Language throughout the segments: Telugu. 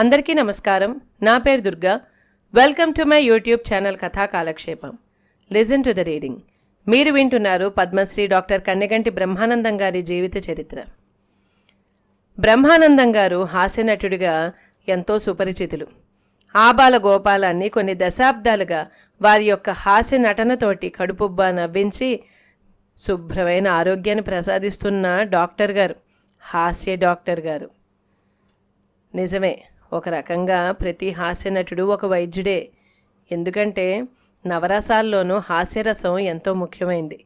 అందరికీ నమస్కారం. నా పేరు Durga. Welcome to my YouTube channel Katha Kalakshepam. Listen to the reading. మీరు వింటున్నారు పద్మశ్రీ డాక్టర్ కన్నెగంటి బ్రహ్మానందం గారి జీవిత చరిత్ర. బ్రహ్మానందం గారు హాస్యనటుడిగా ఎంతో సుపరిచితులు. ఆబాల గోపాలాన్ని కొన్ని దశాబ్దాలుగా వారి యొక్క హాస్య నటనతోటి కడుపుబ్బా నవ్వించి శుభ్రమైన ఆరోగ్యాన్ని ప్రసాదిస్తున్న డాక్టర్ గారు. హాస్య డాక్టర్ గారు. నిజమే. ఒక రకంగా ప్రతి హాస్య నటుడు ఒక వైద్యుడే. ఎందుకంటే నవరసాల్లోనూ హాస్యరసం ఎంతో ముఖ్యమైంది.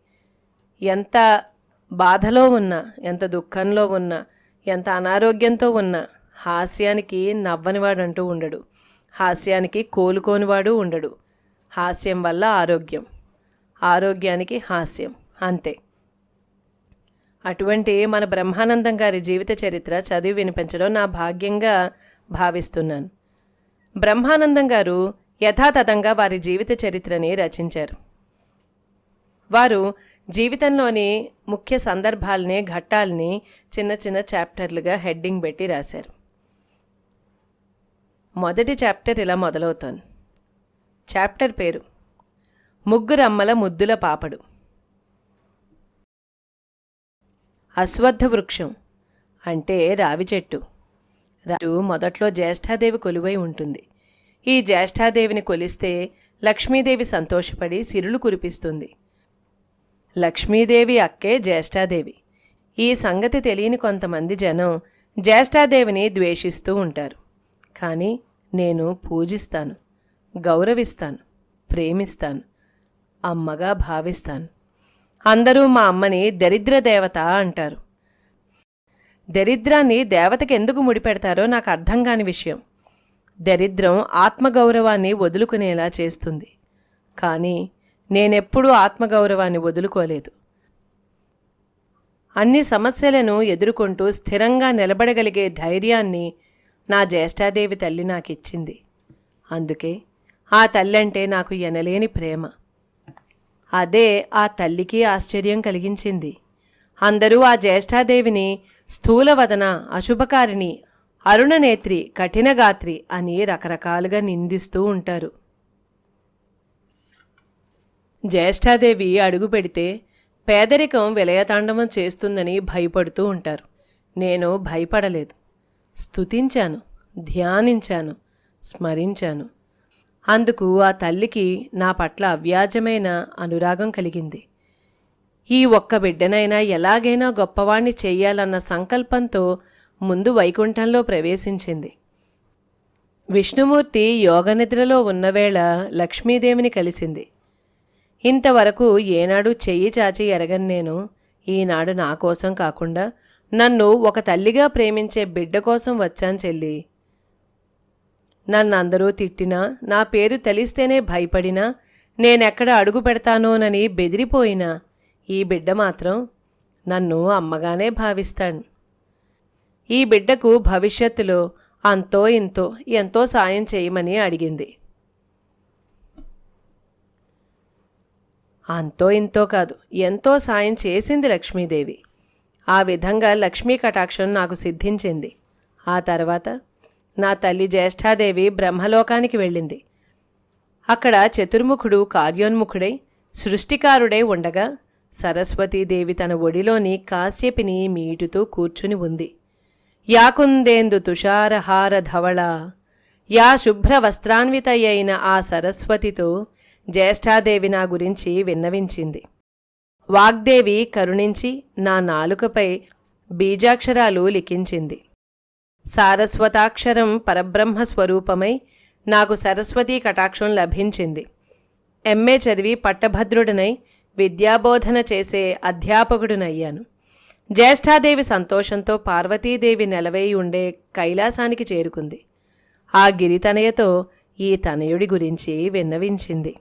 ఎంత బాధలో ఉన్నా ఎంత దుఃఖంలో ఉన్నా ఎంత అనారోగ్యంతో ఉన్నా హాస్యానికి నవ్వనివాడు అంటూ ఉండడు. హాస్యానికి కోలుకోనివాడు ఉండడు. హాస్యం వల్ల ఆరోగ్యం. ఆరోగ్యానికి హాస్యం. అంతే. అటువంటి మన బ్రహ్మానందం గారి జీవిత చరిత్ర చదివి వినిపించడం నా భాగ్యంగా భావిస్తున్నాను. బ్రహ్మానందం గారు యథాతథంగా వారి జీవిత చరిత్రని రచించారు. వారు జీవితంలోని ముఖ్య సందర్భాలని ఘట్టాలని చిన్న చిన్న చాప్టర్లుగా హెడ్డింగ్ పెట్టి రాశారు. మొదటి చాప్టర్ ఇలా మొదలవుతోంది. చాప్టర్ పేరు ముగ్గురమ్మల ముద్దుల పాపడు. అశ్వత్థ వృక్షం అంటే రావి చెట్టు. రాజు మొదట్లో జ్యేష్ఠాదేవి కొలువై ఉంటుంది. ఈ జ్యేష్ఠాదేవిని కొలిస్తే లక్ష్మీదేవి సంతోషపడి సిరులు కురిపిస్తుంది. లక్ష్మీదేవి అక్కే జ్యేష్ఠాదేవి. ఈ సంగతి తెలియని కొంతమంది జనం జ్యేష్ఠాదేవిని ద్వేషిస్తూ ఉంటారు. కానీ నేను పూజిస్తాను గౌరవిస్తాను ప్రేమిస్తాను అమ్మగా భావిస్తాను. అందరూ మా అమ్మని దరిద్ర దేవత అంటారు. దరిద్రాన్ని దేవతకి ఎందుకు ముడిపెడతారో నాకు అర్థం కాని విషయం. దరిద్రం ఆత్మగౌరవాన్ని వదులుకునేలా చేస్తుంది. కానీ నేనెప్పుడూ ఆత్మగౌరవాన్ని వదులుకోలేదు. అన్ని సమస్యలను ఎదుర్కొంటూ స్థిరంగా నిలబడగలిగే ధైర్యాన్ని నా జ్యేష్ఠాదేవి తల్లి నాకిచ్చింది. అందుకే ఆ తల్లంటే నాకు ఎనలేని ప్రేమ. అదే ఆ తల్లికి ఆశ్చర్యం కలిగించింది. అందరూ ఆ జ్యేష్ఠాదేవిని స్థూలవదన అశుభకారిణి అరుణనేత్రి కఠినగాత్రి అని రకరకాలుగా నిందిస్తూ ఉంటారు. జ్యేష్ఠాదేవి అడుగు పెడితే పేదరికం విలయతాండవం చేస్తుందని భయపడుతూ ఉంటారు. నేను భయపడలేదు. స్తుతించాను ధ్యానించాను స్మరించాను. అందుకు ఆ తల్లికి నా పట్ల అవ్యాజమైన అనురాగం కలిగింది. ఈ ఒక్క బిడ్డనైనా ఎలాగైనా గొప్పవాణ్ణి చేయాలన్న సంకల్పంతో ముందు వైకుంఠంలో ప్రవేశించింది. విష్ణుమూర్తి యోగనిద్రలో ఉన్నవేళ లక్ష్మీదేవిని కలిసింది. ఇంతవరకు ఏనాడు చెయ్యి చాచి ఎరగని నేను ఈనాడు నా కోసం కాకుండా నన్ను ఒక తల్లిగా ప్రేమించే బిడ్డ కోసం వచ్చాను చెల్లి. నన్ను అందరూ తిట్టినా నా పేరు తెలిస్తేనే భయపడినా నేనెక్కడ అడుగు పెడతానోనని బెదిరిపోయినా ఈ బిడ్డ మాత్రం నన్ను అమ్మగానే భావిస్తాడు. ఈ బిడ్డకు భవిష్యత్తులో అంతో ఇంతో ఎంతో సాయం చేయమని అడిగింది. అంతో ఇంతో కాదు ఎంతో సాయం చేసింది లక్ష్మీదేవి. ఆ విధంగా లక్ష్మీ కటాక్షం నాకు సిద్ధించింది. ఆ తర్వాత నా తల్లి జ్యేష్ఠాదేవి బ్రహ్మలోకానికి వెళ్ళింది. అక్కడ చతుర్ముఖుడు కార్యోన్ముఖుడై సృష్టికారుడై ఉండగా సరస్వతీదేవి తన ఒడిలోని కాశ్యపిని మీటుతూ కూర్చుని ఉంది. యాకుందేందు తుషారహార ధవళ యా శుభ్ర వస్త్రాన్వితయైన ఆ సరస్వతితో జ్యేష్ఠాదేవి నా గురించి విన్నవించింది. వాగ్దేవి కరుణించి నా నాలుకపై బీజాక్షరాలు లిఖించింది. సారస్వతాక్షరం పరబ్రహ్మ స్వరూపమై నాకు సరస్వతీ కటాక్షం లభించింది. ఎంఏ చదివి పట్టభద్రుడనై విద్యాబోధన చేసే అధ్యాపకుడినయ్యాను. జ్యేష్ఠాదేవి సంతోషంతో పార్వతీదేవి నెలవై ఉండే కైలాసానికి చేరుకుంది. ఆ గిరితనయతో ఈ తనయుడి గురించి విన్నవించింది.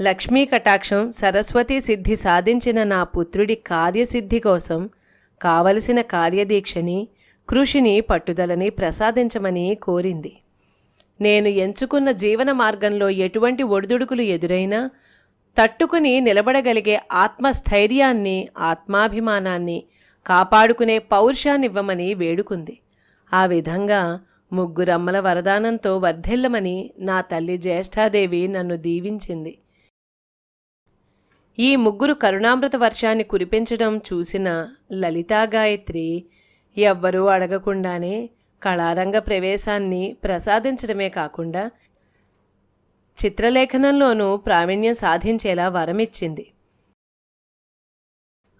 లక్ష్మీ కటాక్షం సరస్వతీ సిద్ధి సాధించిన నా పుత్రుడి కార్యసిద్ధి కోసం కావలసిన కార్యదీక్షని కృషిని పట్టుదలని ప్రసాదించమని కోరింది. నేను ఎంచుకున్న జీవన మార్గంలో ఎటువంటి ఒడిదుడుకులు ఎదురైనా తట్టుకుని నిలబడగలిగే ఆత్మస్థైర్యాన్ని ఆత్మాభిమానాన్ని కాపాడుకునే పౌరుషాన్నివ్వమని వేడుకుంది. ఆ విధంగా ముగ్గురమ్మల వరదానంతో వర్ధిల్లమని నా తల్లి జ్యేష్ఠాదేవి నన్ను దీవించింది. ఈ ముగ్గురు కరుణామృత వర్షాన్ని కురిపించడం చూసిన లలితా గాయత్రి ఎవ్వరూ అడగకుండానే కళారంగ ప్రవేశాన్ని ప్రసాదించడమే కాకుండా చిత్రలేఖనంలోనూ ప్రావీణ్యం సాధించేలా వరమిచ్చింది.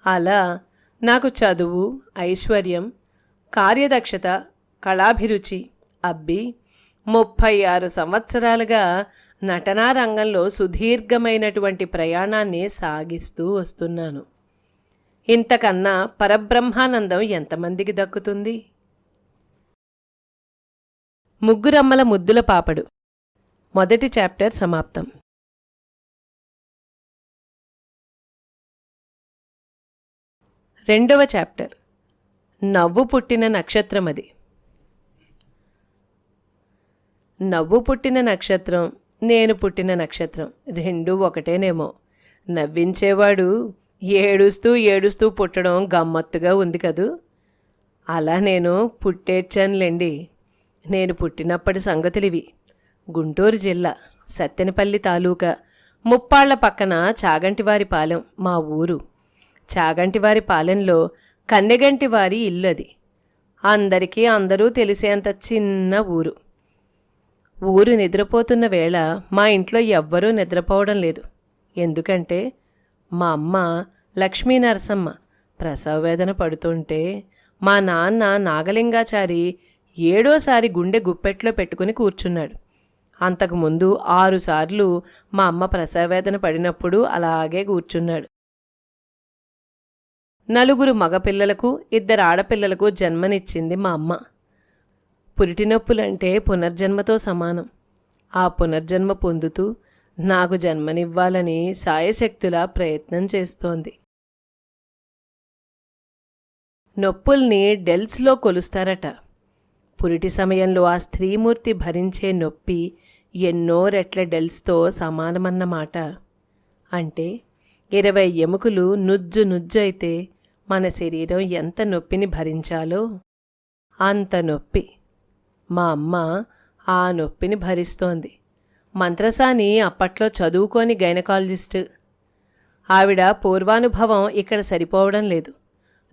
అలా నాకు చదువు ఐశ్వర్యం కార్యదక్షత కళాభిరుచి అబ్బి ముప్పై ఆరు సంవత్సరాలుగా నటనా రంగంలో సుదీర్ఘమైనటువంటి ప్రయాణాన్ని సాగిస్తూ వస్తున్నాను. ఇంతకన్నా పరబ్రహ్మానందం ఎంతమందికి దక్కుతుంది? ముగ్గురమ్మల ముద్దుల పాపడు. మొదటి చాప్టర్ సమాప్తం. రెండవ చాప్టర్. నవ్వు పుట్టిన నక్షత్రమది. నవ్వు పుట్టిన నక్షత్రం నేను పుట్టిన నక్షత్రం రెండూ ఒకటేనేమో. నవ్వించేవాడు ఏడుస్తూ ఏడుస్తూ పుట్టడం గమ్మత్తుగా ఉంది కదూ? అలా నేను పుట్టేడ్చానులేండి. నేను పుట్టినప్పటి సంగతులివి. గుంటూరు జిల్లా సత్తెనపల్లి తాలూకా ముప్పాళ్ళ పక్కన చాగంటివారి పాలెం మా ఊరు. చాగంటివారి పాలెంలో కన్నెగంటివారి ఇల్లు అది అందరికీ అందరూ తెలిసేంత చిన్న ఊరు. ఊరు నిద్రపోతున్న వేళ మా ఇంట్లో ఎవ్వరూ నిద్రపోవడం లేదు. ఎందుకంటే మా అమ్మ లక్ష్మీ నరసమ్మ ప్రసవ వేదన పడుతుంటే మా నాన్న నాగలింగాచారి ఏడోసారి గుండె గుప్పెట్లో పెట్టుకుని కూర్చున్నాడు. అంతకుముందు ఆరుసార్లు మా అమ్మ ప్రసవవేదన పడినప్పుడు అలాగే కూర్చున్నాడు. నలుగురు మగపిల్లలకు ఇద్దరు ఆడపిల్లలకు జన్మనిచ్చింది మా అమ్మ. పురిటి నొప్పులంటే పునర్జన్మతో సమానం. ఆ పునర్జన్మ పొందుతూ నాకు జన్మనివ్వాలని సాయశక్తులా ప్రయత్నం చేస్తోంది. నొప్పుల్ని డెల్స్లో కొలుస్తారట. పురిటి సమయంలో ఆ స్త్రీమూర్తి భరించే నొప్పి ఎన్నో రెట్ల డెల్స్తో సమానమన్నమాట. అంటే ఇరవై ఎముకలు నుజ్జు నుజ్జు అయితే మన శరీరం ఎంత నొప్పిని భరించాలో అంత నొప్పి. మా అమ్మ ఆ నొప్పిని భరిస్తోంది. మంత్రసాని అప్పట్లో చదువుకోని గైనకాలజిస్ట్. ఆవిడ పూర్వానుభవం ఇక్కడ సరిపోవడం లేదు.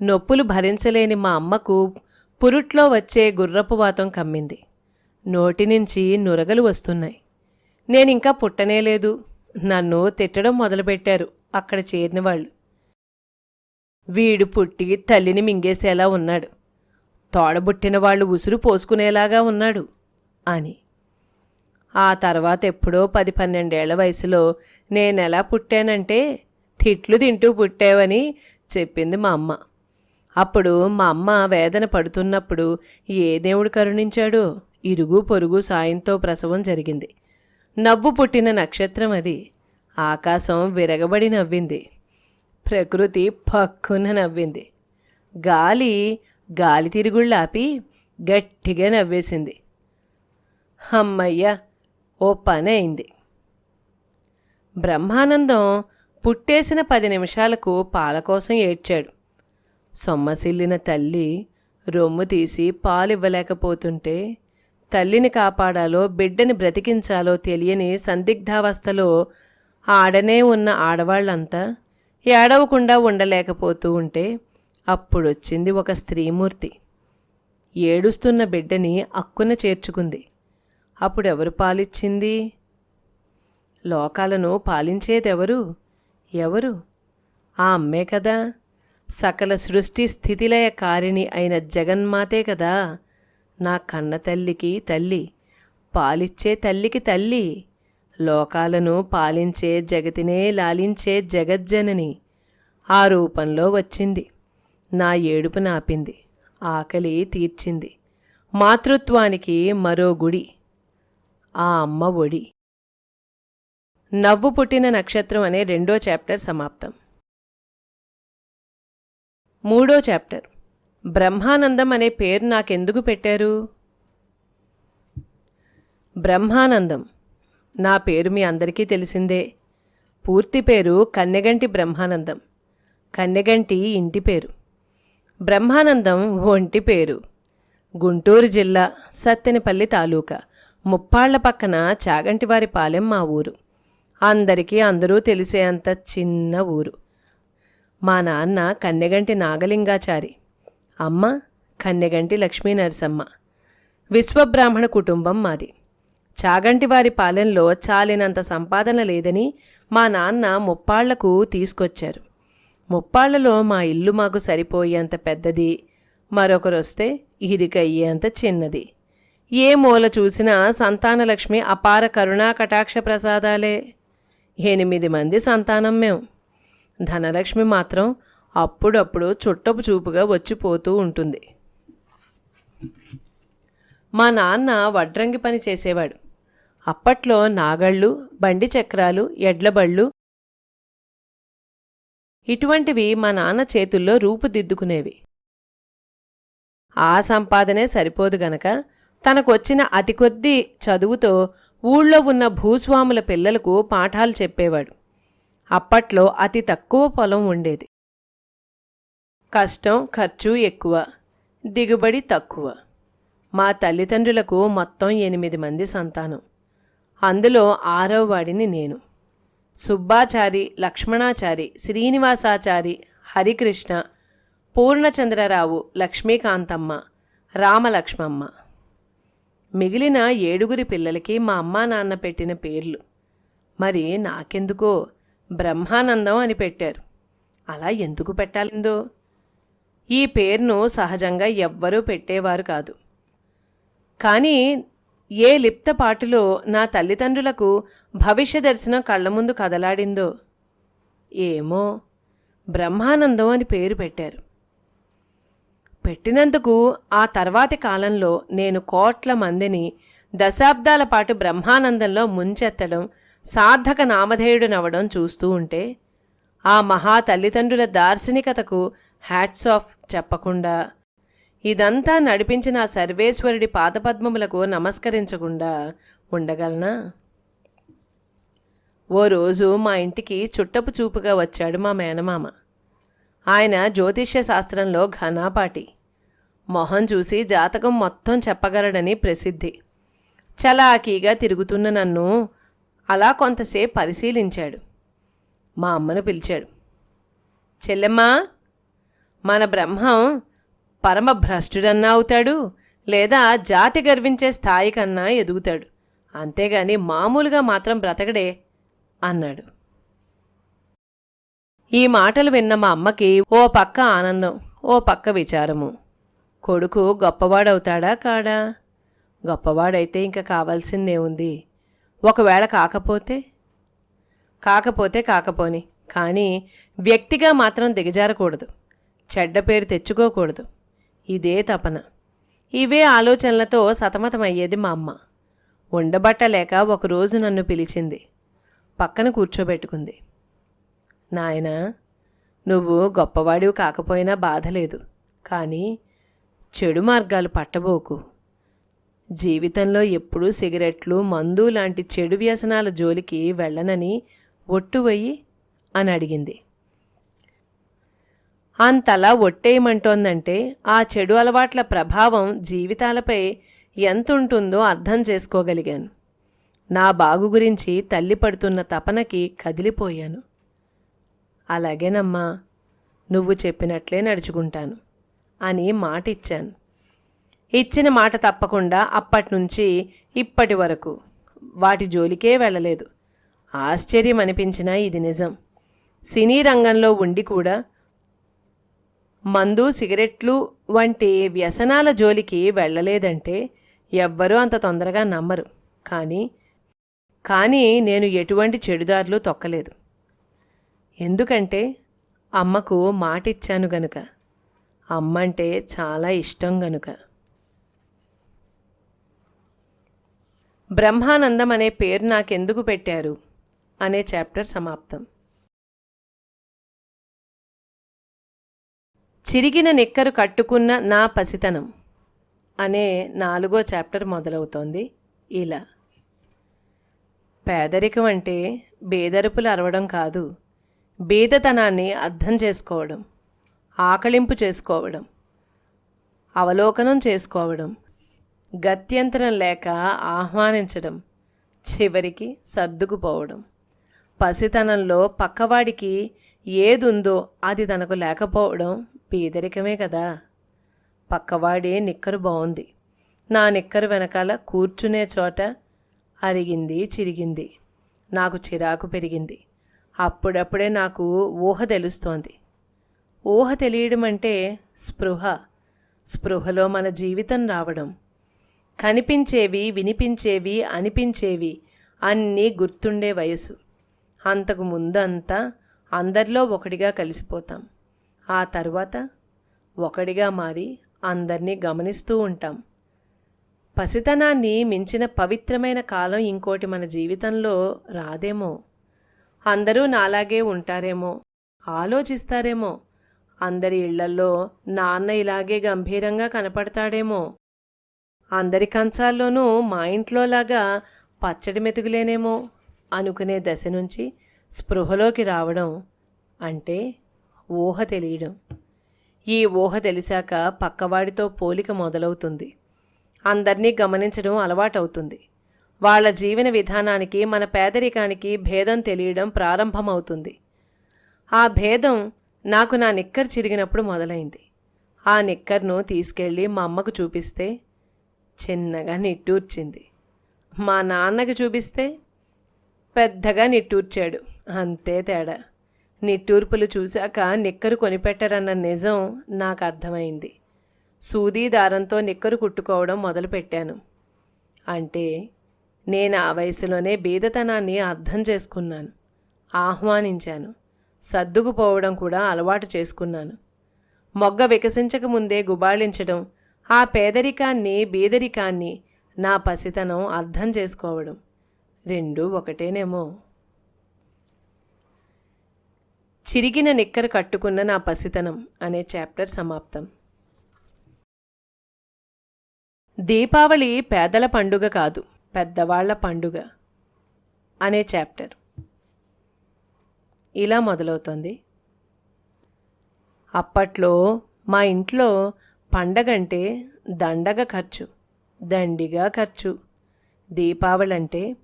నొప్పులు భరించలేని మా అమ్మకు పురుట్లో వచ్చే గుర్రపు వాతం కమ్మింది. నోటి నుంచి నురగలు వస్తున్నాయి. నేనింకా పుట్టనేలేదు నన్ను తిట్టడం మొదలుపెట్టారు అక్కడ చేరిన వాళ్ళు వీడు పుట్టి తల్లిని మింగేసేలా ఉన్నాడు. తోడబుట్టిన వాళ్ళు ఉసురు పోసుకునేలాగా ఉన్నాడు అని. ఆ తర్వాత ఎప్పుడో పది పన్నెండేళ్ళ వయసులో నేనెలా పుట్టానంటే తిట్లు తింటూ పుట్టావని చెప్పింది మా అమ్మ. అప్పుడు మా అమ్మ వేదన పడుతున్నప్పుడు ఏ దేవుడు కరుణించాడో? ఇరుగు పొరుగు సాయంతో ప్రసవం జరిగింది. నవ్వు పుట్టిన నక్షత్రం అది. ఆకాశం విరగబడి నవ్వింది. ప్రకృతి పక్కున నవ్వింది. గాలి గాలి తిరుగుళ్ళాపి గట్టిగా నవ్వేసింది. అమ్మయ్య ఓ పని అయింది. బ్రహ్మానందం పుట్టేసిన పది నిమిషాలకు పాల కోసం ఏడ్చాడు. సొమ్మసిల్లిన తల్లి రొమ్ము తీసి పాలివ్వలేకపోతుంటే తల్లిని కాపాడాలో బిడ్డని బ్రతికించాలో తెలియని సందిగ్ధావస్థలో ఆడనే ఉన్న ఆడవాళ్ళంతా ఏడవకుండా ఉండలేకపోతూ ఉంటే అప్పుడొచ్చింది ఒక స్త్రీమూర్తి. ఏడుస్తున్న బిడ్డని అక్కున చేర్చుకుంది. అప్పుడెవరు పాలిచ్చింది? లోకాలను పాలించేదెవరు? ఎవరు? ఆ అమ్మే కదా. సకల సృష్టి స్థితిలయ కారిణి అయిన జగన్మాతే కదా. నా కన్న తల్లికి తల్లి పాలిచ్చే తల్లికి తల్లి లోకాలను పాలించే జగతినే లాలించే జగజ్జనని ఆ రూపంలో వచ్చింది. నా ఏడుపు నాపింది ఆకలి తీర్చింది. మాతృత్వానికి మరో గుడి ఆ అమ్మ ఒడి. నవ్వు పుట్టిన నక్షత్రం అనే రెండో చాప్టర్ సమాప్తం. మూడో చాప్టర్. బ్రహ్మానందం అనే పేరు నాకెందుకు పెట్టారు? బ్రహ్మానందం. నా పేరు మీ అందరికీ తెలిసిందే. పూర్తి పేరు కన్నెగంటి బ్రహ్మానందం. కన్నెగంటి ఇంటి పేరు. బ్రహ్మానందం ఒంటి పేరు. గుంటూరు జిల్లా సత్తెనపల్లి తాలూకా. ముప్పాళ్ళ పక్కన చాగంటివారి పాలెం మా ఊరు. అందరికీ అందరూ తెలిసేంత చిన్న ఊరు. మా నాన్న కన్నెగంటి నాగలింగాచారి. అమ్మ కన్నెగంటి లక్ష్మీ నరసమ్మ విశ్వబ్రాహ్మణ కుటుంబం మాది. చాగంటి వారి పాలెంలో చాలినంత సంపాదన లేదని మా నాన్న ముప్పాళ్ళకు తీసుకొచ్చారు. ముప్పాళ్ళలో మా ఇల్లు మాకు సరిపోయేంత పెద్దది మరొకరు వస్తే ఇరికయ్యేంత చిన్నది. ఏ మూల చూసినా సంతానలక్ష్మి అపార కరుణా కటాక్ష ప్రసాదాలే. ఎనిమిది మంది సంతానం మేము ధనలక్ష్మి మాత్రం అప్పుడప్పుడు చుట్టపు చూపుగా వచ్చిపోతూ ఉంటుంది. మా నాన్న వడ్రంగి పని చేసేవాడు. అప్పట్లో నాగళ్ళు బండి చక్రాలు ఎడ్లబళ్ళు ఇటువంటివి మా నాన్న చేతుల్లో రూపుదిద్దుకునేవి. ఆ సంపాదనే సరిపోదు గనక తనకొచ్చిన అతి కొద్ది చదువుతో ఊళ్ళో ఉన్న భూస్వాముల పిల్లలకు పాఠాలు చెప్పేవాడు. అప్పట్లో అతి తక్కువ పొలం ఉండేది. కష్టం ఖర్చు ఎక్కువ దిగుబడి తక్కువ. మా తల్లిదండ్రులకు మొత్తం ఎనిమిది మంది సంతానం. అందులో ఆరవ వాడిని నేను. సుబ్బాచారి లక్ష్మణాచారి శ్రీనివాసాచారి హరికృష్ణ పూర్ణచంద్రరావు లక్ష్మీకాంతమ్మ రామలక్ష్మమ్మ. మిగిలిన ఏడుగురి పిల్లలకి మా అమ్మా నాన్న పెట్టిన పేర్లు. మరి నాకెందుకో బ్రహ్మానందం అని పెట్టారు. అలా ఎందుకు పెట్టాలిందో? ఈ పేరును సహజంగా ఎవ్వరూ పెట్టేవారు కాదు. కానీ ఏ లిప్తపాటులో నా తల్లిదండ్రులకు భవిష్య దర్శనం కళ్ళ ముందు కదలాడిందో? ఏమో బ్రహ్మానందం అని పేరు పెట్టారు. పెట్టినందుకు ఆ తర్వాతి కాలంలో నేను కోట్ల మందిని దశాబ్దాల పాటు బ్రహ్మానందంలో ముంచెత్తడం సార్థక నామధేయుడునవడం చూస్తూ ఉంటే ఆ మహా తల్లిదండ్రుల దార్శనికతకు హ్యాట్స్ ఆఫ్ చెప్పకుండా ఇదంతా నడిపించిన సర్వేశ్వరుడి పాదపద్మములకు నమస్కరించకుండా ఉండగలనా? ఓ రోజు మా ఇంటికి చుట్టపు చూపుగా వచ్చాడు మా మేనమామ. ఆయన జ్యోతిష్య శాస్త్రంలో ఘనాపాటి. మొహం చూసి జాతకం మొత్తం చెప్పగలడని ప్రసిద్ధి. చలాకీగా తిరుగుతున్న నన్ను అలా కొంతసేపు పరిశీలించాడు. మా అమ్మను పిలిచాడు. చెల్లెమ్మా మన బ్రహ్మం పరమ భ్రష్టుడన్నా అవుతాడు లేదా జాతి గర్వించే స్థాయి కన్నా ఎదుగుతాడు. అంతేగాని మామూలుగా మాత్రం బ్రతకడే అన్నాడు. ఈ మాటలు విన్న మా అమ్మకి ఓ పక్క ఆనందం ఓ పక్క విచారము. కొడుకు గొప్పవాడవుతాడా కాడా? గొప్పవాడైతే ఇంకా కావాల్సిందే ఉంది. ఒకవేళ కాకపోతే? కాకపోతే కాకపోని. కానీ వ్యక్తిగా మాత్రం దిగజారకూడదు. చెడ్డ పేరు తెచ్చుకోకూడదు. ఇదే తపన. ఇవే ఆలోచనలతో సతమతమయ్యేది మా అమ్మ. ఉండబట్టలేక ఒకరోజు నన్ను పిలిచింది. పక్కన కూర్చోబెట్టుకుంది. నాయనా నువ్వు గొప్పవాడివి కాకపోయినా బాధ లేదు కానీ చెడు మార్గాలు పట్టబోకు. జీవితంలో ఎప్పుడూ సిగరెట్లు మందు లాంటి చెడు వ్యసనాల జోలికి వెళ్ళనని ఒట్టువయ్యి అని అడిగింది. అంతలా ఒట్టేయమంటోందంటే ఆ చెడు అలవాట్ల ప్రభావం జీవితాలపై ఎంతుంటుందో అర్థం చేసుకోగలిగాను. నా బాగు గురించి తల్లి పడుతున్న తపనకి కదిలిపోయాను. అలాగేనమ్మా నువ్వు చెప్పినట్లే నడుచుకుంటాను. అని మాట ఇచ్చాను ఇచ్చిన మాట తప్పకుండా అప్పటినుంచి ఇప్పటి వరకు. వాటి జోలికే వెళ్ళలేదు. ఆశ్చర్యం అనిపించినా ఇది నిజం. సినీ రంగంలో ఉండి కూడా మందు సిగరెట్లు వంటి వ్యసనాల జోలికి వెళ్ళలేదంటే ఎవ్వరూ అంత తొందరగా నమ్మరు. కానీ కానీ నేను ఎటువంటి చెడుదారులు తొక్కలేదు. ఎందుకంటే అమ్మకు మాటిచ్చాను గనుక. అమ్మంటే చాలా ఇష్టం గనుక. బ్రహ్మానందం అనే పేరు నాకెందుకు పెట్టారు? అనే చాప్టర్ సమాప్తం. చిరిగిన నిక్కరు కట్టుకున్న నా పసితనం అనే నాలుగో చాప్టర్ మొదలవుతోంది ఇలా. పేదరికం అంటే బేదరుపులు అరవడం కాదు బీదతనాన్ని అర్థం చేసుకోవడం. ఆకలింపు చేసుకోవడం అవలోకనం చేసుకోవడం గత్యంతరం లేక ఆహ్వానించడం చివరికి సర్దుకుపోవడం. పసితనంలో పక్కవాడికి ఏదుందో అది తనకు లేకపోవడం పేదరికమే కదా. పక్కవాడే నిక్కరు బాగుంది నా నిక్కరు వెనకాల కూర్చునే చోట అరిగింది చిరిగింది. నాకు చిరాకు పెరిగింది. అప్పుడప్పుడే నాకు ఊహ తెలుస్తోంది. ఊహ తెలియడం అంటే స్పృహ. స్పృహలో మన జీవితం రావడం. కనిపించేవి వినిపించేవి అనిపించేవి అన్నీ గుర్తుండే వయసు అంతకు ముందంతా అందరిలో ఒకటిగా కలిసిపోతాం. ఆ తర్వాత ఒకటిగా మారి అందరినీ గమనిస్తూ ఉంటాం. పసితనాన్ని మించిన పవిత్రమైన కాలం ఇంకోటి మన జీవితంలో రాదేమో. అందరూ నాలాగే ఉంటారేమో. ఆలోచిస్తారేమో. అందరి ఇళ్ళల్లో నాన్న ఇలాగే గంభీరంగా కనపడతాడేమో. అందరి కంచాల్లోనూ మా ఇంట్లోలాగా పచ్చడి మెతుకులేనేమో అనుకునే దశ నుంచి స్పృహలోకి రావడం అంటే ఊహ తెలియడం. ఈ ఊహ తెలిసాక పక్కవాడితో పోలిక మొదలవుతుంది. అందరినీ గమనించడం అలవాటవుతుంది. వాళ్ళ జీవన విధానానికి మన పేదరికానికి భేదం తెలియడం ప్రారంభమవుతుంది. ఆ భేదం నాకు నా నిక్కర్ చిరిగినప్పుడు మొదలైంది. ఆ నిక్కర్ను తీసుకెళ్ళి మా అమ్మకు చూపిస్తే చిన్నగా నిట్టూర్చింది. మా నాన్నకి చూపిస్తే పెద్దగా నిట్టూర్చాడు. అంతే తేడా. నిట్టూర్పులు చూశాక నిక్కరు కొనిపెట్టరన్న నిజం నాకు అర్థమైంది. సూదీ దారంతో నిక్కరు కుట్టుకోవడం మొదలుపెట్టాను. అంటే నేను ఆ వయసులోనే బీదతనాన్ని అర్థం చేసుకున్నాను. ఆహ్వానించాను. సర్దుకుపోవడం కూడా అలవాటు చేసుకున్నాను. మొగ్గ వికసించక ముందే గుబాళించడం ఆ పేదరికాన్ని బీదరికాన్ని నా పసితనం అర్థం చేసుకోవడం. రెండు ఒకటేనేమో. చిరిగిన నిక్కర కట్టుకున్న నా పసితనం అనే చాప్టర్ సమాప్తం. దీపావళి పేదల పండుగ కాదు పెద్దవాళ్ళ పండుగ అనే చాప్టర్. ఇలా మొదలవుతుంది. అప్పట్లో మా ఇంట్లో పండగంటే దండగ ఖర్చు దండిగా ఖర్చు. దీపావళంటే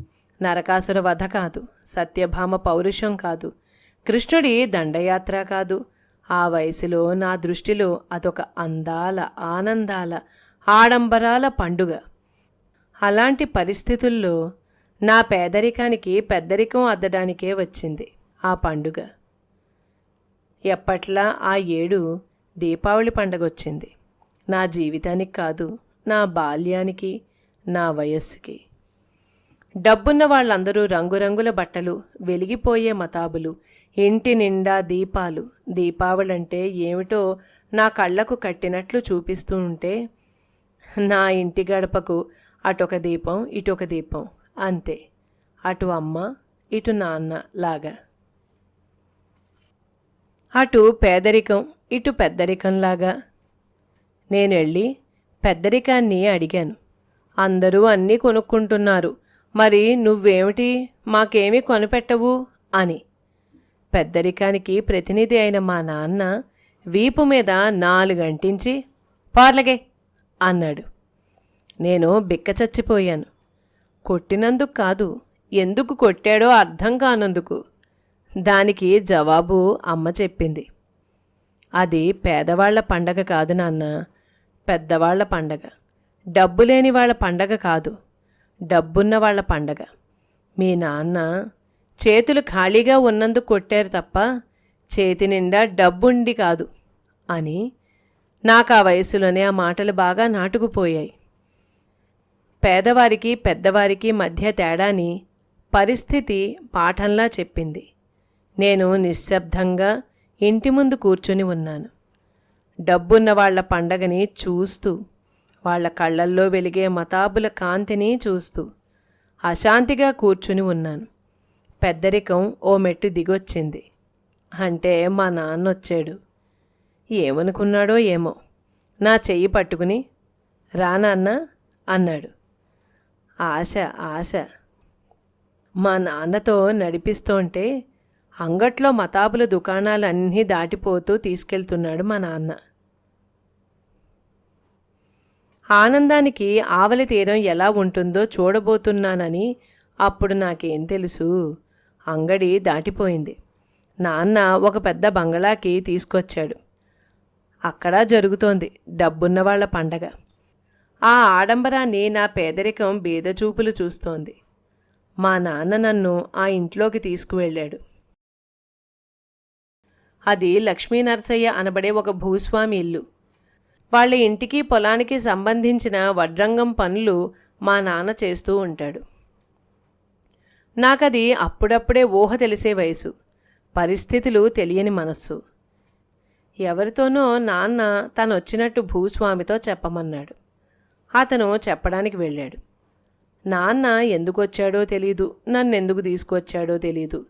నరకాసుర వధ కాదు సత్యభామ పౌరుషం కాదు. కృష్ణుడి దండయాత్ర కాదు. ఆ వయసులో నా దృష్టిలో అదొక అందాల ఆనందాల ఆడంబరాల పండుగ. అలాంటి పరిస్థితుల్లో నా పేదరికానికి పెద్దరికం అద్దడానికే వచ్చింది. ఆ పండుగ. ఎప్పట్లా ఆ ఏడు దీపావళి పండగొచ్చింది. నా జీవితానికి కాదు నా బాల్యానికి నా వయస్సుకి. డబ్బున్న వాళ్ళందరూ రంగురంగుల బట్టలు వెలిగిపోయే మతాబులు ఇంటి నిండా దీపాలు దీపావళి అంటే ఏమిటో నా కళ్ళకు కట్టినట్లు చూపిస్తూ ఉంటే నా ఇంటి గడపకు అటొక దీపం ఇటొక దీపం అంతే. అటు అమ్మ ఇటు నాన్న లాగా. అటు పేదరికం ఇటు పెద్దరికంలాగా నేను వెళ్ళి పెద్దరికాన్ని అడిగాను. అందరూ అన్నీ కొనుక్కుంటున్నారు. మరి నువ్వేమిటి? మాకేమీ కొనిపెట్టవు? అని. పెద్దరికానికి ప్రతినిధి అయిన మా నాన్న వీపు మీద నాలుగంటించి పార్లగే అన్నాడు. నేను బిక్క చచ్చిపోయాను. కొట్టినందుకు కాదు ఎందుకు కొట్టాడో అర్థం కానందుకు. దానికి జవాబు అమ్మ చెప్పింది. అది పేదవాళ్ళ పండగ కాదు నాన్న పెద్దవాళ్ళ పండగ. డబ్బు లేని వాళ్ళ పండగ కాదు డబ్బున్న వాళ్ళ పండగ. మీ నాన్న చేతులు ఖాళీగా ఉన్నందుకు కొట్టారు తప్ప చేతి నిండా డబ్బుండి కాదు అని నాకు ఆ వయసులోనే ఆ మాటలు బాగా నాటుకుపోయాయి. పేదవారికి పెద్దవారికి మధ్య తేడాని పరిస్థితి పాఠంలా చెప్పింది. నేను నిశ్శబ్దంగా ఇంటి ముందు కూర్చొని ఉన్నాను. డబ్బున్న వాళ్ళ పండగని చూస్తూ వాళ్ళ కళ్ళల్లో వెలిగే మతాబుల కాంతిని చూస్తూ అశాంతిగా కూర్చుని ఉన్నాను. పెద్దరికం ఓ మెట్టు దిగొచ్చింది. అంటే మా నాన్న వచ్చాడు ఏమనుకున్నాడో ఏమో. నా చెయ్యి పట్టుకుని రా నాన్న అన్నాడు. ఆశ ఆశ. మా నాన్నతో నడిపిస్తుంటే అంగట్లో మతాబుల దుకాణాలన్నీ దాటిపోతూ తీసుకెళ్తున్నాడు మా నాన్న. ఆనందానికి ఆవలి తీరం ఎలా ఉంటుందో చూడబోతున్నానని అప్పుడు నాకేం తెలుసు. అంగడి దాటిపోయింది. నాన్న ఒక పెద్ద బంగళాకి తీసుకొచ్చాడు. అక్కడ జరుగుతోంది డబ్బున్న వాళ్ళ పండగ. ఆ ఆడంబరాన్ని నా పేదరికం బీదచూపులు చూస్తోంది. మా నాన్న నన్ను ఆ ఇంట్లోకి తీసుకువెళ్ళాడు. అది లక్ష్మీ నరసయ్య అనబడే ఒక భూస్వామి ఇల్లు. వాళ్ళ ఇంటికి పొలానికి సంబంధించిన వడ్రంగం పనులు మా నాన్న చేస్తూ ఉంటాడు. నాకది అప్పుడప్పుడే ఊహ తెలిసే వయసు. పరిస్థితులు తెలియని మనస్సు. ఎవరితోనో నాన్న తను వచ్చినట్టు భూస్వామితో చెప్పమన్నాడు. అతను చెప్పడానికి వెళ్ళాడు. నాన్న ఎందుకు వచ్చాడో తెలీదు నన్నెందుకు తీసుకొచ్చాడో తెలీదు.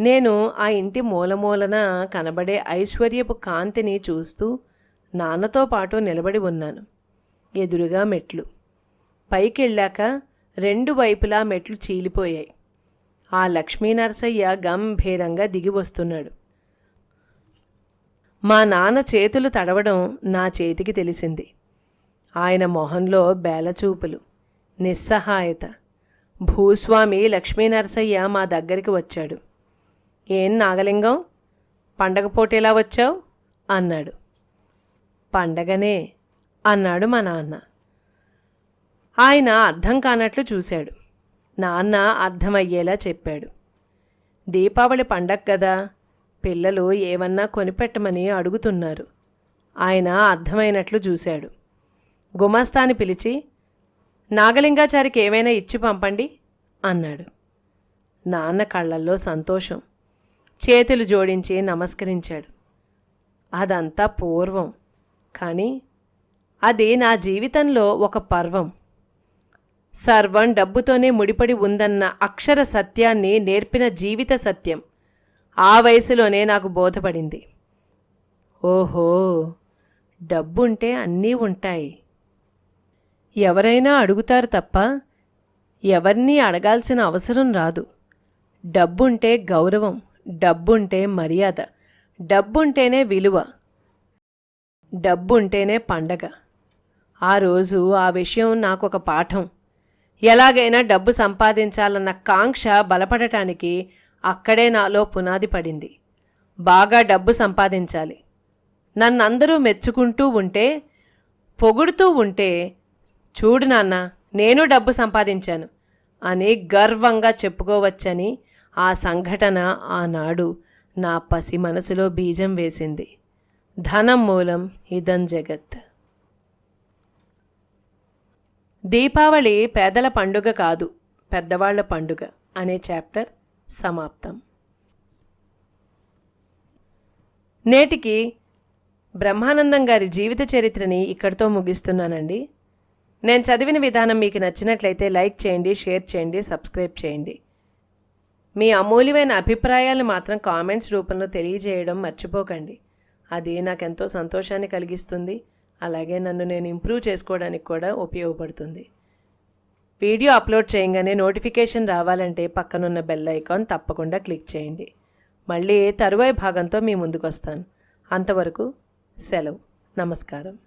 నేను ఆ ఇంటి మూలమూలన కనబడే ఐశ్వర్యపు కాంతిని చూస్తూ నాన్నతో పాటు నిలబడి ఉన్నాను. ఎదురుగా మెట్లు. పైకెళ్ళాక రెండు వైపులా మెట్లు చీలిపోయాయి. ఆ లక్ష్మీనరసయ్య గంభీరంగా దిగి వస్తున్నాడు. మా నాన్న చేతులు తడవడం నా చేతికి తెలిసింది. ఆయన మొహంలో బేలచూపులు నిస్సహాయత. భూస్వామి లక్ష్మీనరసయ్య మా దగ్గరికి వచ్చాడు. ఏం నాగలింగం? పండగ పోటేలా వచ్చావు? అన్నాడు. పండగనే అన్నాడు మా నాన్న. ఆయన అర్థం కానట్లు చూశాడు. నాన్న అర్థమయ్యేలా చెప్పాడు. దీపావళి పండగ కదా పిల్లలు ఏమన్నా కొనిపెట్టమని అడుగుతున్నారు. ఆయన అర్థమైనట్లు చూశాడు. గుమాస్తాని పిలిచి నాగలింగాచారికి ఏమైనా ఇచ్చి పంపండి అన్నాడు. నాన్న కళ్ళల్లో సంతోషం. చేతులు జోడించి నమస్కరించాడు. అదంతా పూర్వం కానీ అది నా జీవితంలో ఒక పర్వం. సర్వం డబ్బుతోనే ముడిపడి ఉందన్న అక్షర సత్యాన్ని నేర్పిన జీవిత సత్యం ఆ వయసులోనే నాకు బోధపడింది. ఓహో డబ్బుంటే అన్నీ ఉంటాయి. ఎవరైనా అడుగుతారు తప్ప ఎవరినీ అడగాల్సిన అవసరం రాదు. డబ్బుంటే గౌరవం. డబ్బుంటే మర్యాద. డబ్బుంటేనే విలువ. డబ్బుంటేనే పండగ. ఆ రోజు ఆ విషయం నాకు ఒక పాఠం. ఎలాగైనా డబ్బు సంపాదించాలన్న కాంక్ష బలపడటానికి అక్కడే నాలో పునాది పడింది. బాగా డబ్బు సంపాదించాలి. నన్నందరూ మెచ్చుకుంటూ ఉంటే పొగుడుతూ ఉంటే చూడు నాన్న నేను డబ్బు సంపాదించాను అని గర్వంగా చెప్పుకోవచ్చని ఆ సంఘటన ఆనాడు నా పసి మనసులో బీజం వేసింది. ధనం మూలం ఇదం జగత్. దీపావళి పేదల పండుగ కాదు పెద్దవాళ్ళ పండుగ అనే చాప్టర్ సమాప్తం. నేటికి బ్రహ్మానందం గారి జీవిత చరిత్రని ఇక్కడితో ముగిస్తున్నానండి. నేను చదివిన విధానం మీకు నచ్చినట్లయితే లైక్ చేయండి షేర్ చేయండి సబ్స్క్రైబ్ చేయండి. మీ అమూల్యమైన అభిప్రాయాలు మాత్రం కామెంట్స్ రూపంలో తెలియజేయడం మర్చిపోకండి. అది నాకెంతో సంతోషాన్ని కలిగిస్తుంది. అలాగే నన్ను నేను ఇంప్రూవ్ చేసుకోవడానికి కూడా ఉపయోగపడుతుంది. వీడియో అప్లోడ్ చేయగానే నోటిఫికేషన్ రావాలంటే పక్కనున్న బెల్ ఐకాన్ తప్పకుండా క్లిక్ చేయండి. మళ్ళీ తరువాయి భాగంతో మీ ముందుకు వస్తాను అంతవరకు సెలవు. నమస్కారం.